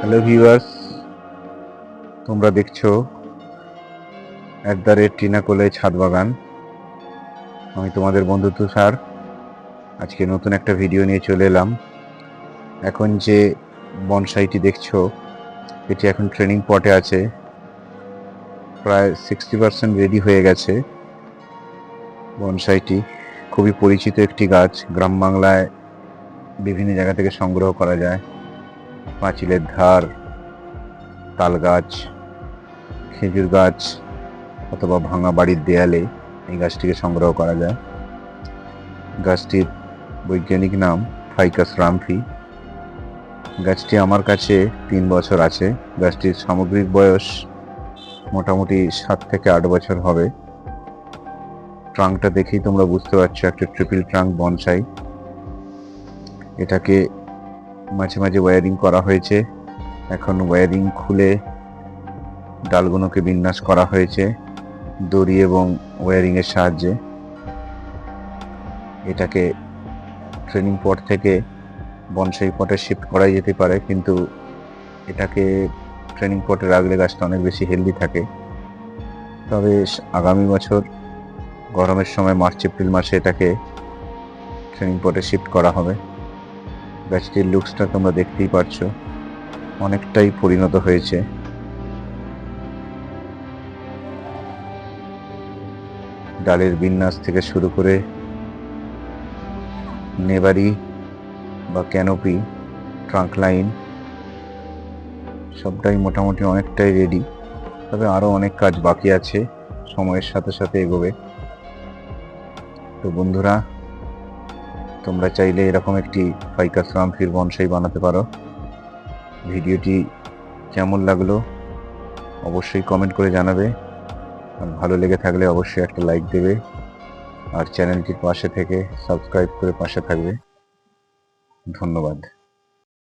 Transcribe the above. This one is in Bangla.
হ্যালো ভিউয়ার্স তোমরা দেখছ অ্যাট দ্য রেট টিনাকোলে ছাদ বাগান আমি তোমাদের বন্ধু তুষার। আজকে নতুন একটা ভিডিও নিয়ে চলে এলাম। এখন যে বনসাইটি দেখছ, এটি এখন ট্রেনিং পটে আছে। প্রায় সিক্সটি পার্সেন্ট রেডি হয়ে গেছে বনসাইটি খুবই পরিচিত একটি গাছ, গ্রাম বাংলায় বিভিন্ন জায়গা থেকে সংগ্রহ করা যায়। পাঁচিলের ধার তাল গাছ খেজুর গাছ অথবা ভাঙা বাড়ির দেয়ালে এই গাছটিকে সংগ্রহ করা যায়। গাছটির বৈজ্ঞানিক নাম ফাইকাস রামফি। গাছটি আমার কাছে তিন বছর আছে। গাছটির সামগ্রিক বয়স মোটামুটি সাত থেকে আট বছর হবে। ট্রাঙ্কটা দেখেই তোমরা বুঝতে পারছ, একটা ট্রিপল ট্রাঙ্ক বনসাই। এটাকে মাঝে মাঝে ওয়্যারিং করা হয়েছে। এখন ওয়্যারিং খুলে ডালগুলোকে বিন্যাস করা হয়েছে, দড়ি এবং ওয়্যারিং এর সাহায্যে। এটাকে ট্রেনিং পট থেকে বনসাই পটে শিফট করাই যেতে পারে, কিন্তু এটাকে ট্রেনিং পটে রাখলে গাছটা অনেক বেশি হেলদি থাকে। তবে আগামী বছর গরমের সময় মার্চ, এপ্রিল মাসে এটাকে ট্রেনিং পটে শিফট করা হবে। গাছটির লুকসটা তোমরা দেখতেই পারছ। অনেকটাই পরিণত হয়েছে। ডালের বিন্যাস থেকে শুরু করে নেবারি বা ক্যানোপি, ট্রাঙ্ক লাইন, সবটাই মোটামুটি অনেকটাই রেডি তবে আরও অনেক কাজ বাকি আছে। সময়ের সাথে সাথে এগোবে। তো বন্ধুরা তোমরা চাইলে এরকম একটি ফাইকাস ফির বনসাই বানাতে পারো। ভিডিওটি কেমন লাগল অবশ্যই কমেন্ট করে জানাবে। আর ভালো লেগে থাকলে অবশ্যই একটা লাইক দেবে। আর চ্যানেলটির পাশে থেকে সাবস্ক্রাইব করে পাশে থাকবে। ধন্যবাদ।